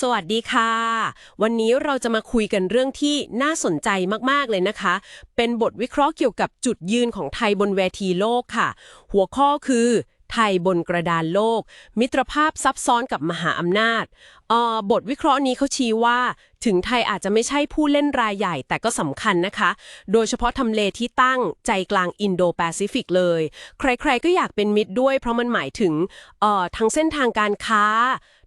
สวัสดีค่ะ วันนี้เราจะมาคุยกันเรื่องที่น่าสนใจมาก ๆ เลยนะคะ เป็นบทวิเคราะห์เกี่ยวกับจุดยืนของไทยบนเวทีโลกค่ะ หัวข้อคือ ไทยบนกระดานโลก มิตรภาพซับซ้อนกับมหาอำนาจเอ่อบทวิเคราะห์นี้เขาชี้ว่า ถึงไทยอาจจะไม่ใช่ผู้เล่นรายใหญ่ แต่ก็สำคัญนะคะ โดยเฉพาะทำเลที่ตั้งใจกลางอินโดแปซิฟิกเลย ใครๆก็อยากเป็นมิตรด้วย เพราะมันหมายถึงเอ่อทั้งเส้นทางการค้า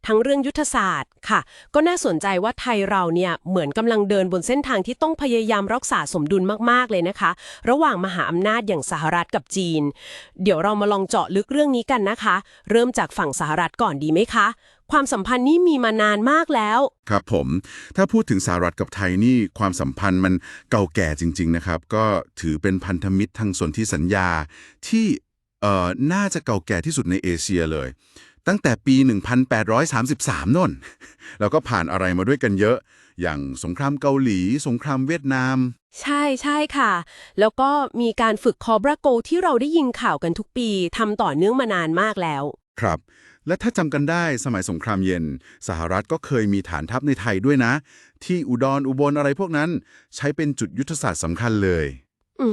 ทั้งเรื่องยุทธศาสตร์ค่ะ ก็น่าสนใจว่าไทยเราเนี่ยเหมือนกำลังเดินบนเส้นทางที่ต้องพยายามรักษาสมดุลมากๆเลยนะคะ ระหว่างมหาอำนาจอย่างสหรัฐกับจีน เดี๋ยวเรามาลองเจาะลึกเรื่องนี้กันนะคะ เริ่มจากฝั่งสหรัฐก่อนดีไหมคะ ความสัมพันธ์นี้มีมานานมากแล้ว ครับผม ถ้าพูดถึงสหรัฐกับไทยนี่ความสัมพันธ์มันเก่าแก่จริง ๆ นะครับ ก็ถือเป็นพันธมิตรทางสนธิสัญญาที่เอ่อน่าจะเก่าแก่ที่สุดในเอเชียเลย ตั้งแต่ปี 1833โน่นแล้วก็ผ่านอะไรมาด้วยกันเยอะ อย่างสงครามเกาหลี สงครามเวียดนาม ใช่ใช่ค่ะ แล้วก็มีการฝึกคอบราโกที่เราได้ยินข่าวกันทุกปีทำต่อเนื่องมานานมากแล้ว ครับ และถ้าจำกันได้สมัยสงครามเย็น สหรัฐก็เคยมีฐานทัพในไทยด้วยนะ ที่อุดรออุบลอะไรพวกนั้น ใช้เป็นจุดยุทธศาสตร์สำคัญเลย อื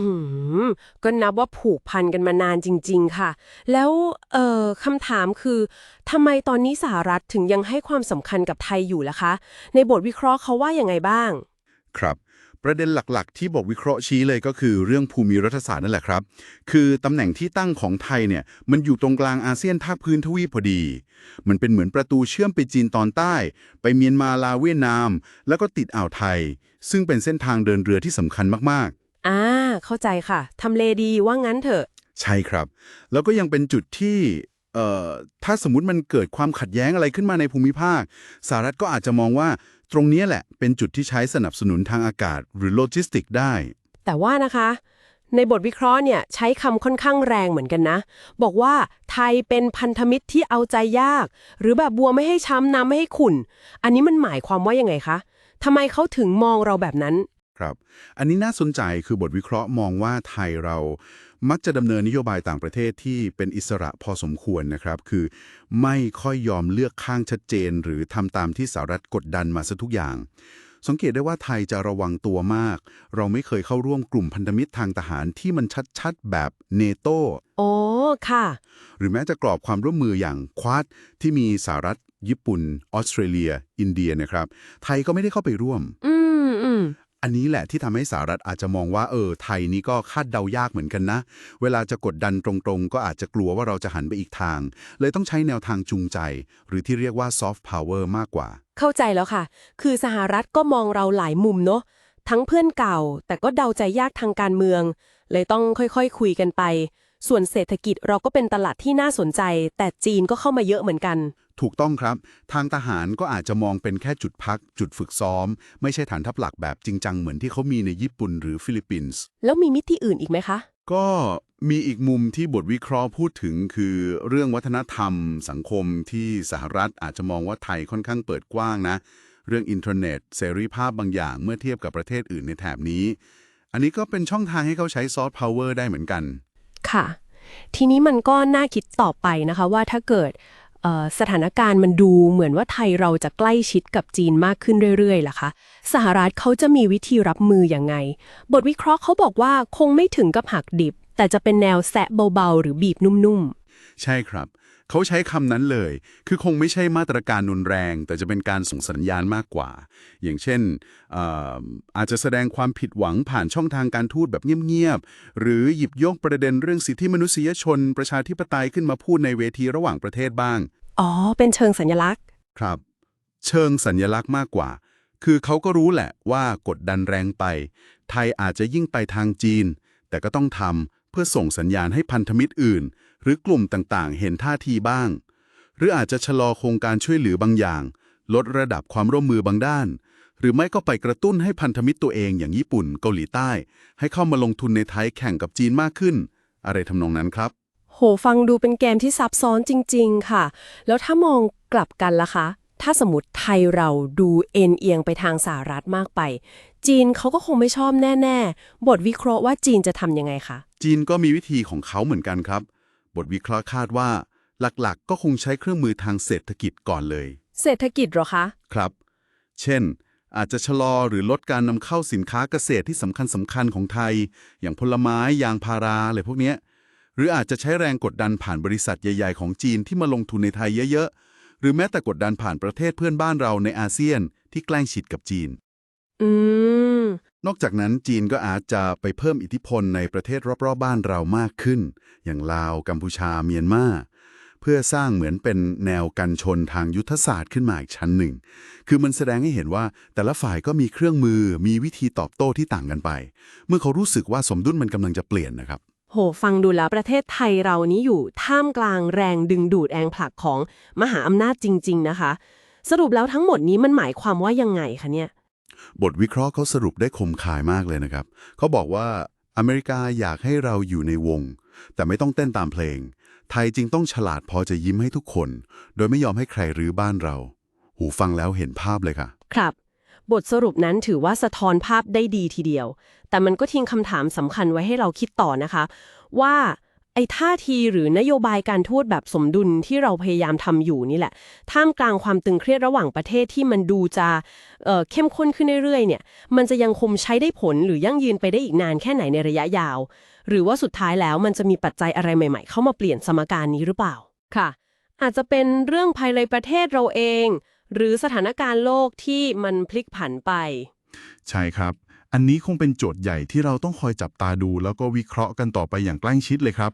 มก็นับว่าผูกพันกันมานานจริง ๆ ค่ะ แล้วเอ่อคำถามคือทำไมตอนนี้สหรัฐถึงยังให้ความสำคัญกับไทยอยู่ล่ะคะ ในบทวิเคราะห์เขาว่ายังไงบ้าง ครับ ประเด็นหลักๆ ที่บอกวิเคราะห์ชี้เลยก็คือเรื่องภูมิรัฐศาสตร์นั่นแหละครับ คือตำแหน่งที่ตั้งของไทยเนี่ย มันอยู่ตรงกลางอาเซียนภาคพื้นทวีปพอดี มันเป็นเหมือนประตูเชื่อมไปจีนตอนใต้ ไปเมียนมาลาวเวียดนาม แล้วก็ติดอ่าวไทย ซึ่งเป็นเส้นทางเดินเรือที่สำคัญมากๆ อ่า เข้าใจค่ะ ทำเลดีว่างั้นเถอะ ใช่ครับ แล้วก็ยังเป็นจุดที่เอ่อถ้าสมมติมันเกิดความขัดแย้งอะไรขึ้นมาในภูมิภาคสหรัฐก็อาจจะมองว่าตรงเนี้ยแหละเป็นจุดที่ใช้สนับสนุนทางอากาศหรือโลจิสติกได้ แต่ว่านะคะ ในบทวิเคราะห์เนี่ยใช้คำค่อนข้างแรงเหมือนกันนะ บอกว่าไทยเป็นพันธมิตรที่เอาใจยาก หรือแบบบัวไม่ให้ช้ำน้ำไม่ให้ขุ่น อันนี้มันหมายความว่ายังไงคะทำไมเขาถึงมองเราแบบนั้น ครับ อันนี้น่าสนใจคือบทวิเคราะห์มองว่าไทยเรามักจะดำเนินนโยบายต่างประเทศที่เป็นอิสระพอสมควรนะครับ คือไม่ค่อยยอมเลือกข้างชัดเจน หรือทำตามที่สหรัฐกดดันมาซะทุกอย่าง สังเกตได้ว่าไทยจะระวังตัวมาก เราไม่เคยเข้าร่วมกลุ่มพันธมิตรทางทหารที่มันชัดๆแบบเนโตโอ้ค่ะ หรือแม้จะกรอบความร่วมมืออย่างควาดที่มีสหรัฐ ญี่ปุ่น ออสเตรเลีย อินเดียนะครับ ไทยก็ไม่ได้เข้าไปร่วม อืมอืม อันนี้แหละที่ทำให้สหรัฐอาจจะมองว่าเออไทยนี้ก็คาดเดายากเหมือนกันนะ เวลาจะกดดันตรงๆ ก็อาจจะกลัวว่าเราจะหันไปอีกทาง เลยต้องใช้แนวทางจูงใจ หรือที่เรียกว่าซอฟต์พาวเวอร์มากกว่า เข้าใจแล้วค่ะ คือสหรัฐก็มองเราหลายมุมเนาะทั้งเพื่อนเก่า แต่ก็เดาใจยากทางการเมือง เลยต้องค่อยๆคุยกันไป ส่วนเศรษฐกิจเราก็เป็นตลาดที่น่าสนใจ แต่จีนก็เข้ามาเยอะเหมือนกัน ถูกต้องครับ ทางทหารก็อาจจะมองเป็นแค่จุดพัก จุดฝึกซ้อม ไม่ใช่ฐานทัพหลักแบบจริงจังเหมือนที่เขามีในญี่ปุ่นหรือฟิลิปปินส์ แล้วมีมิติอื่นอีกไหมคะ ก็มีอีกมุมที่บทวิเคราะห์พูดถึงคือเรื่องวัฒนธรรม สังคมที่สหรัฐอาจจะมองว่าไทยค่อนข้างเปิดกว้างนะ เรื่องอินเทอร์เน็ต เสรีภาพบางอย่างเมื่อเทียบกับประเทศอื่นในแถบนี้ อันนี้ก็เป็นช่องทางให้เขาใช้ซอฟต์พาวเวอร์ได้เหมือนกัน ค่ะ ทีนี้มันก็น่าคิดต่อไปนะคะว่าถ้าเกิดเอ่อ สถานการณ์มันดูเหมือนว่าไทยเราจะใกล้ชิดกับจีนมากขึ้นเรื่อยๆล่ะคะ สหรัฐเขาจะมีวิธีรับมืออย่างไง บทวิเคราะห์เขาบอกว่าคงไม่ถึงกับหักดิบ แต่จะเป็นแนวแซะเบาๆ หรือบีบนุ่มๆ ใช่ครับ เขาใช้คำนั้นเลย คือคงไม่ใช่มาตรการนุนแรง แต่จะเป็นการส่งสัญญาณมากกว่า อย่างเช่นเอ่ออาจจะแสดงความผิดหวังผ่านช่องทางการทูตแบบเงียบๆ หรือหยิบยกประเด็นเรื่องสิทธิมนุษยชน ประชาธิปไตยขึ้นมาพูดในเวทีระหว่างประเทศบ้างๆอ๋อ เป็นเชิงสัญลักษณ์ ครับ เชิงสัญญลักษณ์มากกว่า คือเขาก็รู้แหละว่ากดดันแรงไป ไทยอาจจะยิ่งไปทางจีน แต่ก็ต้องทำเพื่อส่งสัญญาณให้พันธมิตรอื่น หรือกลุ่มต่างๆ เห็นท่าทีบ้าง หรืออาจจะชะลอโครงการช่วยเหลือบางอย่าง ลดระดับความร่วมมือบางด้าน หรือไม่ก็ไปกระตุ้นให้พันธมิตรตัวเองอย่างญี่ปุ่น เกาหลีใต้ ให้เข้ามาลงทุนในไทยแข่งกับจีนมากขึ้น อะไรทำนองนั้นครับ โหฟังดูเป็นเกมที่ซับซ้อนจริง ๆ ค่ะ แล้วถ้ามองกลับกันล่ะคะ ถ้าสมมติไทยเราดูเอ็นเอียงไปทางสหรัฐมากไป จีนเขาก็คงไม่ชอบแน่ ๆ บทวิเคราะห์ว่าจีนจะทำยังไงคะ จีนก็มีวิธีของเขาเหมือนกันครับ บทวิเคราะห์คาดว่า หลักๆก็คงใช้เครื่องมือทางเศรษฐกิจก่อนเลย เศรษฐกิจเหรอคะ ครับ เช่น อาจจะชะลอหรือลดการนำเข้าสินค้าเกษตรที่สำคัญสำคัญของไทย อย่างผลไม้ยางพาราอะไรพวกเนี้ยหรืออาจจะใช้แรงกดดันผ่านบริษัทใหญ่ ๆ ของจีนที่มาลงทุนในไทยเยอะๆ หรือแม้แต่กดดันผ่านประเทศเพื่อนบ้านเราในอาเซียนที่ใกล้ชิดกับจีน อืม นอกจากนั้นจีนก็อาจจะไปเพิ่มอิทธิพลในประเทศรอบๆบ้านเรามากขึ้น อย่างลาว กัมพูชา เมียนมา เพื่อสร้างเหมือนเป็นแนวกันชนทางยุทธศาสตร์ขึ้นมาอีกชั้นหนึ่ง คือมันแสดงให้เห็นว่าแต่ละฝ่ายก็มีเครื่องมือ มีวิธีตอบโต้ที่ต่างกันไป เมื่อเขารู้สึกว่าสมดุลมันกำลังจะเปลี่ยนนะครับโหฟังดูแล้วประเทศไทยเรานี้อยู่ท่ามกลางแรงดึงดูดแรงผลักของมหาอำนาจจริง ๆ นะคะ สรุปแล้วทั้งหมดนี้มันหมายความว่ายังไงคะเนี่ย บทวิเคราะห์เขาสรุปได้คมคายมากเลยนะครับ เขาบอกว่าอเมริกาอยากให้เราอยู่ในวง แต่ไม่ต้องเต้นตามเพลง ไทยจึงต้องฉลาดพอจะยิ้มให้ทุกคน โดยไม่ยอมให้ใครรื้อบ้านเรา หูฟังแล้วเห็นภาพเลยค่ะ ครับ บทสรุปนั้นถือว่าสะท้อนภาพได้ดีทีเดียว แต่มันก็ทิ้งคำถามสำคัญไว้ให้เราคิดต่อนะคะ ว่า ไอ้ท่าทีหรือนโยบายการทูตแบบสมดุลที่เราพยายามทำอยู่นี่แหละ ท่ามกลางความตึงเครียดระหว่างประเทศที่มันดูจะเเข้มข้นขึ้นเรื่อยๆเนี่ย มันจะยังคงใช้ได้ผลหรือยั่งยืนไปได้อีกนานแค่ไหนในระยะยาว หรือว่าสุดท้ายแล้วมันจะมีปัจจัยอะไรใหม่ๆ เข้ามาเปลี่ยนสมการนี้หรือเปล่า ค่ะ อาจจะเป็นเรื่องภายในประเทศเราเอง หรือสถานการณ์โลกที่มันพลิกผันไป ใช่ครับ อันนี้คงเป็นโจทย์ใหญ่ที่เราต้องคอยจับตาดู แล้วก็วิเคราะห์กันต่อไปอย่างใกล้ชิดเลยครับ